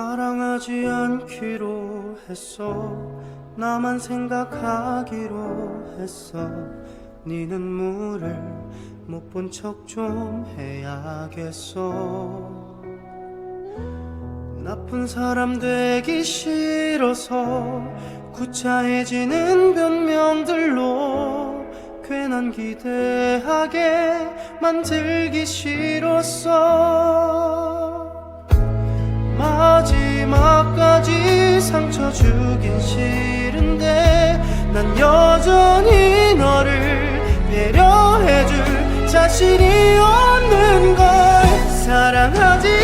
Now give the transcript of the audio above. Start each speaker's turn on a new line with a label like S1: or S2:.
S1: 사랑하지 않기로 했어. 나만 생각하기로 했어. 네 눈물을 못 본 척 좀 해야겠어. 나쁜 사람 되기 싫어서 구차해지는 변명들로 괜한 기대하게 만들기 싫었어 마지막까지 상처 주긴 싫은데 난 여전히 너를 배려해줄 자신이 없는 걸 사랑하지